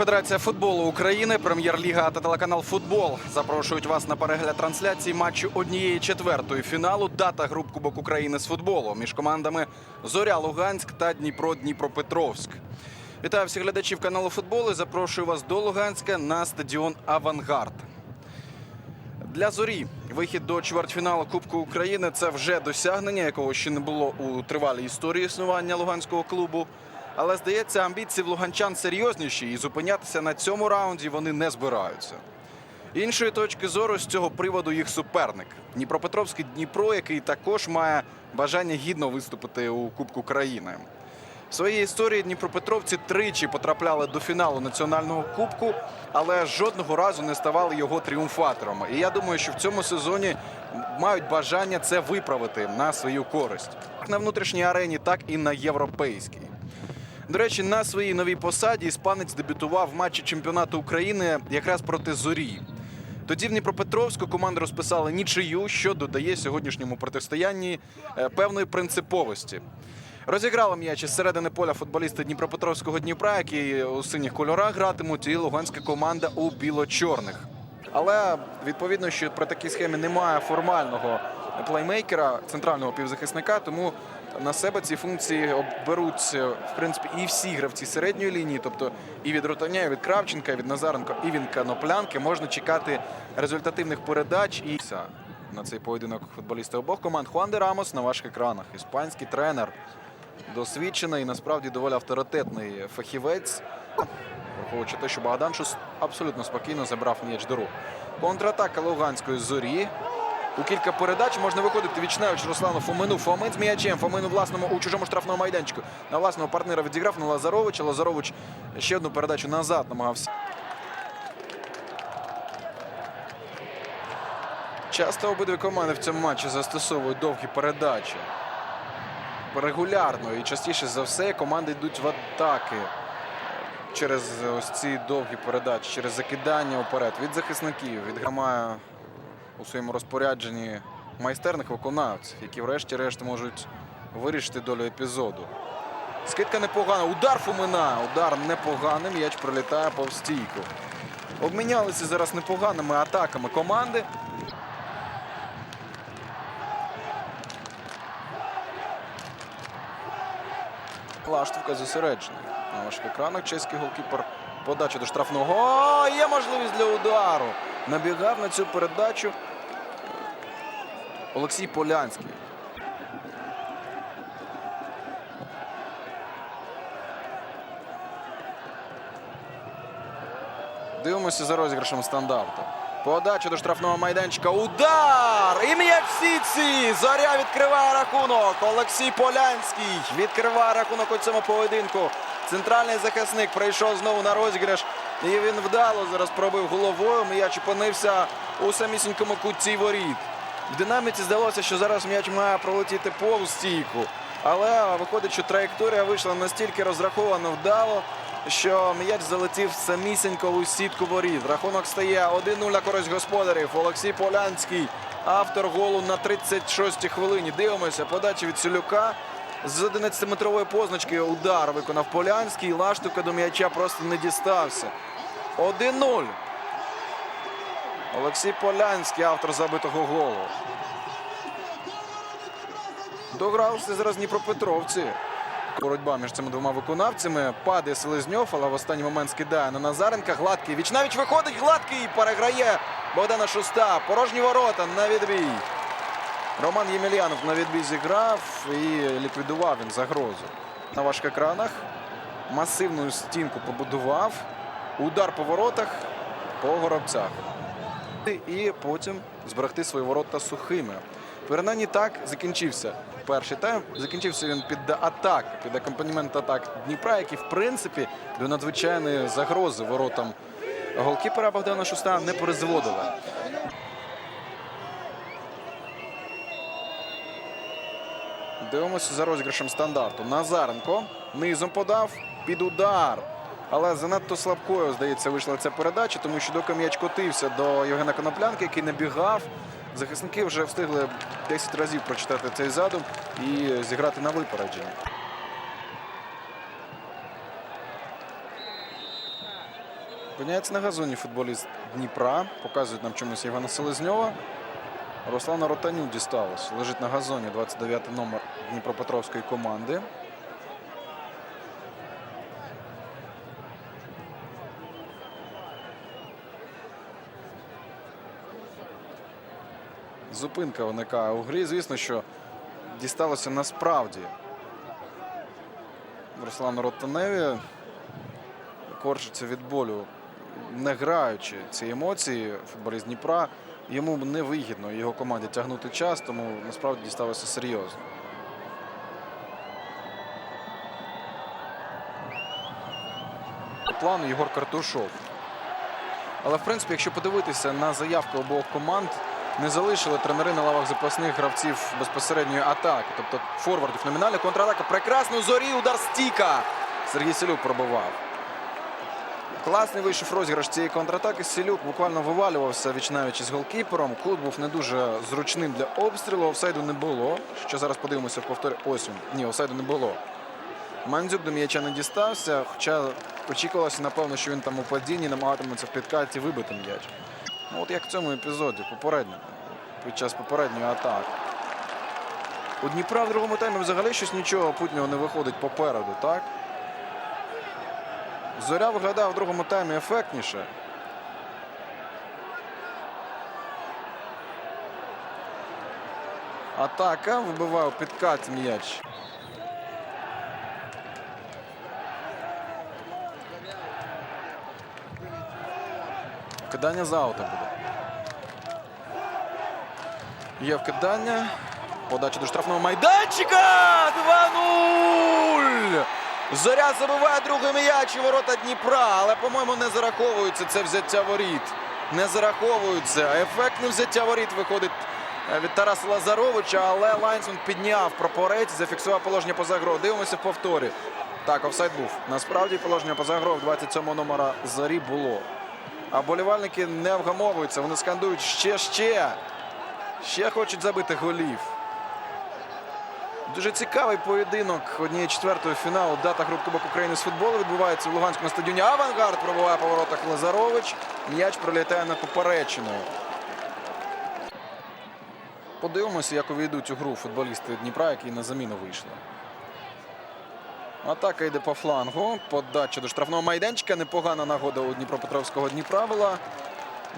Федерація футболу України, прем'єр-ліга та телеканал Футбол запрошують вас на перегляд трансляції матчу однієї четвертої фіналу. Дата груп Кубок України з футболу між командами Зоря Луганськ та Дніпро Дніпропетровськ. Вітаю всіх глядачів каналу Футбол і запрошую вас до Луганська на стадіон Авангард. Для зорі вихід до чвертьфіналу Кубку України це вже досягнення, якого ще не було у тривалій історії існування луганського клубу. Але здається, амбіції в луганчан серйозніші, і зупинятися на цьому раунді вони не збираються. Іншої точки зору з цього приводу їх суперник Дніпропетровський Дніпро, який також має бажання гідно виступити у Кубку країни. В своїй історії Дніпропетровці тричі потрапляли до фіналу національного кубку, але жодного разу не ставали його тріумфаторами. І я думаю, що в цьому сезоні мають бажання це виправити на свою користь як на внутрішній арені, так і на європейській. До речі, на своїй новій посаді іспанець дебютував в матчі чемпіонату України якраз проти зорі. Тоді в Дніпропетровську команди розписали нічию, що додає сьогоднішньому протистоянні е, певної принциповості. Розіграли м'яч із середини поля футболісти Дніпропетровського Дніпра, які у синіх кольорах гратимуть, і луганська команда у біло-чорних. Але відповідно, що при такій схемі немає формального плеймейкера, центрального півзахисника, тому на себе ці функції оберуть е, в принципі і всі гравці середньої лінії, тобто і від Ротаня, і від Кравченка, і від Назаренко, і від Каноплянки можна чекати результативних передач і на цей поєдинок футболісти обох команд. Хуан де Рамос на ваших екранах. Іспанський тренер досвідчений і насправді доволі авторитетний фахівець. Враховуючи те, що Богдан Шус абсолютно спокійно забрав м'яч до рук. Контратака Луганської зорі. У кілька передач можна виходити Вічневич Руслану Фомину. Фомин з м'ячем. Фомин у власному у чужому штрафному майданчику. На власного партнера відіграв на Лазаровича. Лазарович ще одну передачу назад намагався. Часто обидві команди в цьому матчі застосовують довгі передачі. Регулярно і частіше за все команди йдуть в атаки через ось ці довгі передачі, через закидання вперед від захисників, від гамая у своєму розпорядженні майстерних виконавців, які врешті-решт можуть вирішити долю епізоду. Скидка непогана. Удар Фомина. Удар непоганий. М'яч пролітає повз стійку. Обмінялися зараз непоганими атаками команди. Лаштовка зосереджений. На ваших екранах чеський голкіпер. Подача до штрафного. О, є можливість для удару. Набігав на цю передачу Олексій Полянський. Дивимося за розіграшем стандарту. Подача до штрафного майданчика. Удар! І м'яч! Зоря відкриває рахунок. Олексій Полянський відкриває рахунок у цьому поєдинку. Центральний захисник прийшов знову на розіграш. І він вдало зараз пробив головою. М'яч опинився у самісінькому кутці воріт. В динаміці здалося, що зараз м'яч має пролетіти повз стійку. Але виходить, що траєкторія вийшла настільки розраховано вдало, що м'яч залетів самісінько у сітку воріт. Рахунок стає 1-0 на користь господарів. Олексій Полянський, автор голу на 36-й хвилині. Дивимося, подача від Сюлюка. З 11-метрової позначки удар виконав Полянський. Лаштука до м'яча просто не дістався. 1-0. Олексій Полянський, автор забитого голу. Догрався зараз Дніпропетровці. Боротьба між цими двома виконавцями. Падає Селезньов, але в останній момент скидає на Назаренка. Гладкий. Вічнавіч виходить. Гладкий переграє Богдана Шуста. Порожні ворота на відбій. Роман Ємельянов на відбій зіграв і ліквідував він загрозу. На ваших екранах масивну стінку побудував. Удар по воротах по горобцях. І потім зберегти свої ворота сухими. Принаймні так закінчився перший тайм. Закінчився він під атак, під акомпанімент атак Дніпра, які в принципі до надзвичайної загрози воротам голкіпера Богдана Шуста не призводили. Дивимося за розіграшем стандарту. Назаренко низом подав під удар. Але занадто слабкою, здається, вийшла ця передача, тому що доки м'яч котився до Євгена Коноплянки, який набігав. Захисники вже встигли 10 разів прочитати цей задум і зіграти на випередження. Опиняється на газоні футболіст Дніпра. Показують нам чомусь Євгена Селезньова. Руслана Ротаню дісталось. Лежить на газоні 29 номер Дніпропетровської команди. Зупинка виникає у грі. Звісно, що дісталося насправді Руслану Ротаневі. Корчиться від болю, не граючи ці емоції, футболіст Дніпра. Йому невигідно його команді тягнути час, тому насправді дісталося серйозно. По плану Єгор Картушов. Але в принципі, якщо подивитися на заявки обох команд, не залишили тренери на лавах запасних гравців безпосередньої атаки, тобто форвардів номінальна контратака. Прекрасно зорі удар стіка. Сергій Селюк пробивав. Класний вийшов розіграш цієї контратаки. Селюк буквально вивалювався вічнавіч із голкіпером. Кут був не дуже зручним для обстрілу. Офсайду не було. Що зараз подивимося в повторі. Ось він. Ні, офсайду не було. Мандзюк до м'яча не дістався, хоча очікувалося, напевно, що він там у падінні намагатиметься в підкаті вибити м'яч. Ну, от як в цьому епізоді, під час попередньої атаки. У Дніпра в другому таймі взагалі щось нічого путнього не виходить попереду, так? Зоря виглядає в другому таймі ефектніше. Атака вибиває у підкат м'яч. Кидання за аута буде. Є вкидання. Подача до штрафного майданчика. 2-0. Зоря забиває другий м'яч у ворота Дніпра, але, по-моєму, не зараховується це взяття воріт. Не зараховується. Ефектне взяття воріт виходить е, від Тараса Лазаровича, але Лайнсман підняв прапорець, зафіксував положення поза грою. Дивимося в повторі. Так, офсайд був. Насправді положення поза грою 27 номера Зорі було. А болівальники не вгамовуються. Вони скандують ще, ще. Ще хочуть забити голів. Дуже цікавий поєдинок однієї четвертої фіналу. Дата груп Кубок України з футболу відбувається в Луганському стадіоні. Авангард пробиває по воротах Лазарович. М'яч пролітає над поперечиною. Подивимося, як увійдуть у гру футболісти Дніпра, які на заміну вийшли. Атака йде по флангу. Подача до штрафного майданчика. Непогана нагода у Дніпропетровського Дніправила.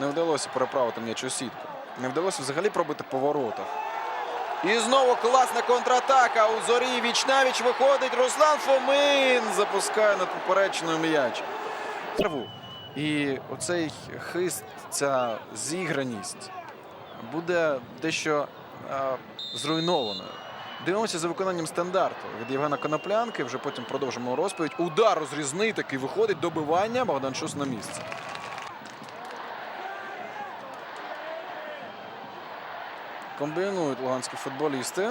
Не вдалося переправити м'яч у сітку. Не вдалося взагалі пробити по воротах. І знову класна контратака. У зорі вічнавіч виходить. Руслан Фомин запускає над поперечною м'яч. І оцей хист, ця зіграність буде дещо е, зруйнованою. Дивимося за виконанням стандарту від Євгена Коноплянки. Вже потім продовжимо розповідь. Удар розрізний такий виходить. Добивання. Богдан Шус на місці. Комбінують луганські футболісти.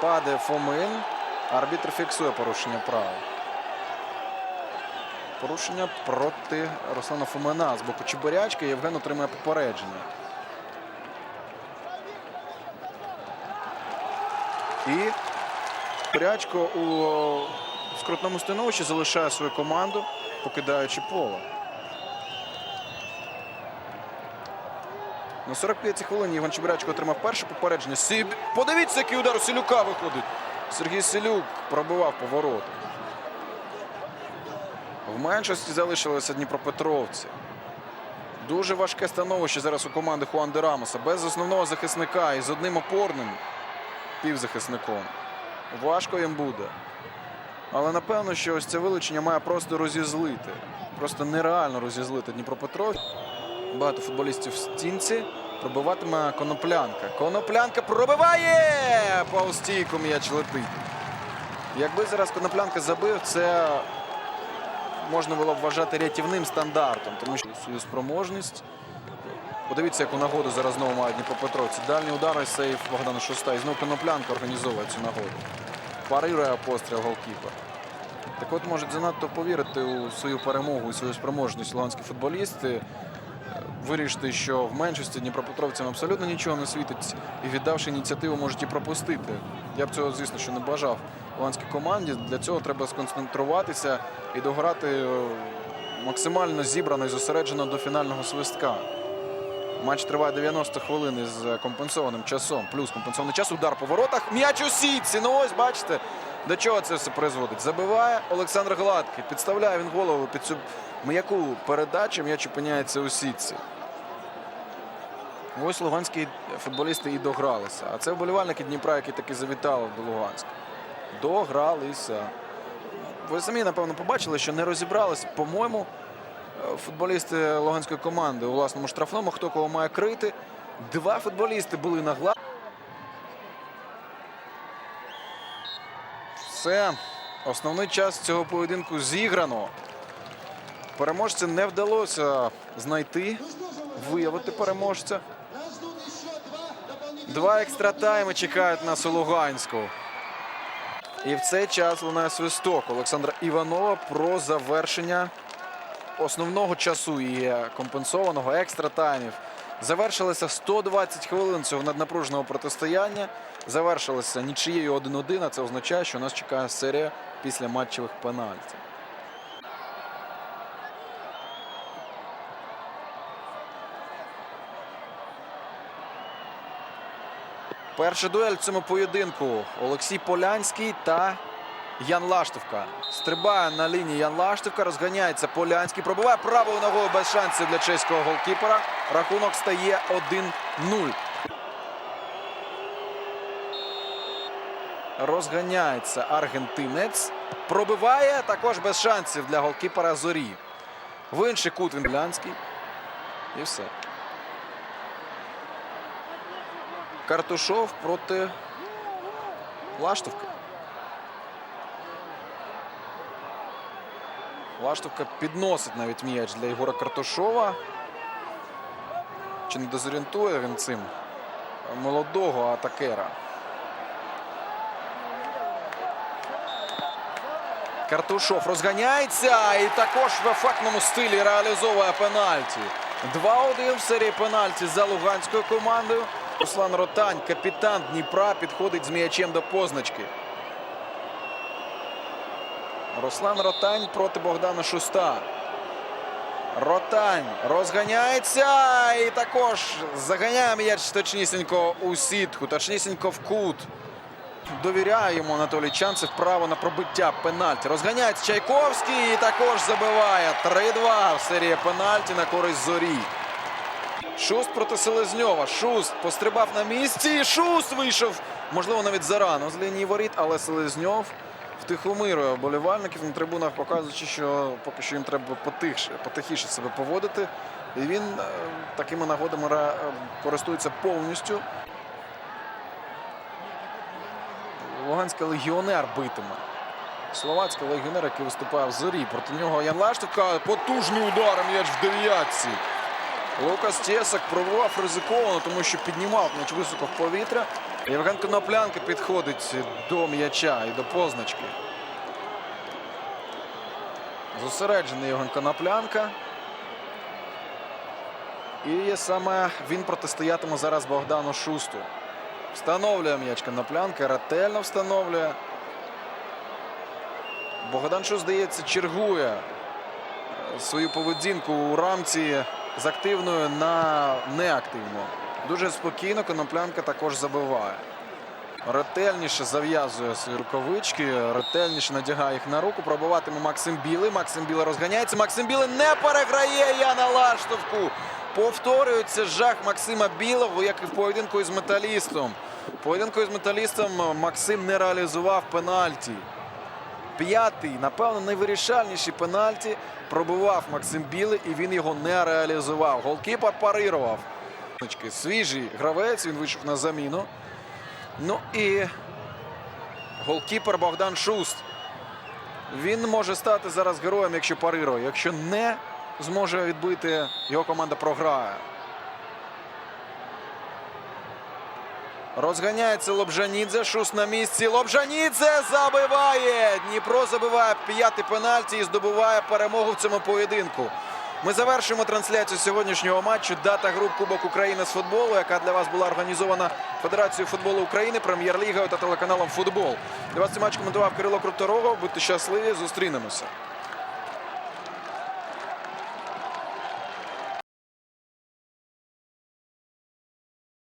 Падає Фомин. Арбітр фіксує порушення права. Порушення проти Руслана Фомина з боку Чебурячки. Євген отримує попередження. І Чебурячко у скрутному становищі залишає свою команду, покидаючи поле. На 45-й хвилині Іван Чебурячко отримав перше попередження. Сіб... Подивіться, який удар у Селюка виходить. Сергій Селюк пробивав поворот. В меншості залишилися Дніпропетровці. Дуже важке становище зараз у команди Хуан де Рамоса. Без основного захисника і з одним опорним півзахисником. Важко їм буде. Але напевно, що ось це вилучення має просто розізлити. Просто нереально розізлити Дніпропетровськ. Багато футболістів в стінці. Пробиватиме коноплянка. Коноплянка пробиває! По м'яч летить. Якби зараз коноплянка забив, це можна було б вважати рятівним стандартом, тому що свою спроможність. Подивіться, яку нагоду зараз знову мають Дніпропетровці. Дальній удар і сейф Богдана Шуста. І знову коноплянка організовує цю нагоду. Парирує постріл голкіпер. Так от можуть занадто повірити у свою перемогу, у свою спроможність луганські футболісти. Вирішити, що в меншості Дніпропетровцям абсолютно нічого не світить і віддавши ініціативу, можуть і пропустити. Я б цього, звісно, що не бажав луганській команді. Для цього треба сконцентруватися і дограти е, максимально зібрано і зосереджено до фінального свистка. Матч триває 90 хвилин із компенсованим часом. Плюс компенсований час. Удар по воротах. М'яч у сітці. Ну ось бачите, до чого це все призводить. Забиває Олександр Гладкий. Підставляє він голову під цю м'яку передачу. М'яч опиняється у сітці. Ось луганські футболісти і догралися. А це вболівальники Дніпра, які таки завітали до Луганська. Догралися. Ви самі, напевно, побачили, що не розібрались, по-моєму, футболісти луганської команди у власному штрафному, хто кого має крити. Два футболісти були на гла. Все. Основний час цього поєдинку зіграно. Переможця не вдалося знайти, виявити переможця. Два екстра тайми чекають нас у Луганську. І в цей час лунає свисток Олександра Іванова про завершення основного часу і компенсованого екстра таймів. Завершилося 120 хвилин цього наднапруженого протистояння. Завершилося нічиєю 1-1, а це означає, що нас чекає серія після матчевих пенальтів. Перша дуель в цьому поєдинку. Олексій Полянський та Ян Лаштовка. Стрибає на лінії Ян Лаштовка. Розганяється Полянський. Пробиває правою ногою без шансів для чеського голкіпера. Рахунок стає 1-0. Розганяється аргентинець. Пробиває також без шансів для голкіпера Зорі. В інший кут він Полянський. І все. Картушов проти Лаштовки. Лаштовка підносить навіть м'яч для Ігора Картушова. Чи не дезорієнтує він цим молодого атакера? Картушов розганяється і також в ефектному стилі реалізовує пенальті. 2-1 в серії пенальті за луганською командою. Руслан Ротань, капітан Дніпра, підходить з м'ячем до позначки. Руслан Ротань проти Богдана Шуста. Ротань розганяється і також заганяє м'яч точнісінько у сітку, точнісінько в кут. Довіряє йому Анатолій Чанцев право на пробиття пенальті. Розганяється Чайковський і також забиває 3-2 в серії пенальті на користь зорі. Шуст проти Селезньова. Шуст пострибав на місці. Шуст вийшов. Можливо, навіть зарано з лінії воріт, але Селезньов втихомирує вболівальників на трибунах, показуючи, що поки що їм треба потихше, потихіше себе поводити. І він е, такими нагодами е, користується повністю. Луганський легіонер битиме. Словацький легіонер, який виступає в зорі. Проти нього Ян Лаштовка. Потужний удар, м'яч в дев'ятці. Лукас Тєсак пробував ризиковано, тому що піднімав м'яч високо в повітря. Євген Коноплянка підходить до м'яча і до позначки. Зосереджений Євген Коноплянка. І саме він протистоятиме зараз Богдану Шусту. Встановлює м'яч Коноплянка, ретельно встановлює. Богдан Шуст, здається, чергує свою поведінку у рамці з активною на неактивну. Дуже спокійно Коноплянка також забиває. Ретельніше зав'язує свої рукавички, ретельніше надягає їх на руку. Пробуватиме Максим Білий. Максим Білий розганяється. Максим Білий не переграє Яна Лаштовку. Повторюється жах Максима Білого, як і в поєдинку із металістом. В поєдинку із металістом Максим не реалізував пенальті. П'ятий, напевно, найвирішальніший пенальті пробував Максим Білий, і він його не реалізував. Голкіпер парирував. Свіжий гравець, він вийшов на заміну. Ну і голкіпер Богдан Шуст. Він може стати зараз героєм, якщо парирує. Якщо не зможе відбити, його команда програє. Розганяється Лобжанідзе. Шуст на місці. Лобжанідзе забиває. Дніпро забиває п'ятий пенальті і здобуває перемогу в цьому поєдинку. Ми завершуємо трансляцію сьогоднішнього матчу. Дата груп Кубок України з футболу, яка для вас була організована Федерацією футболу України, прем'єр-лігою та телеканалом Футбол. Для вас цей матч коментував Кирило Круторогов. Будьте щасливі, зустрінемося.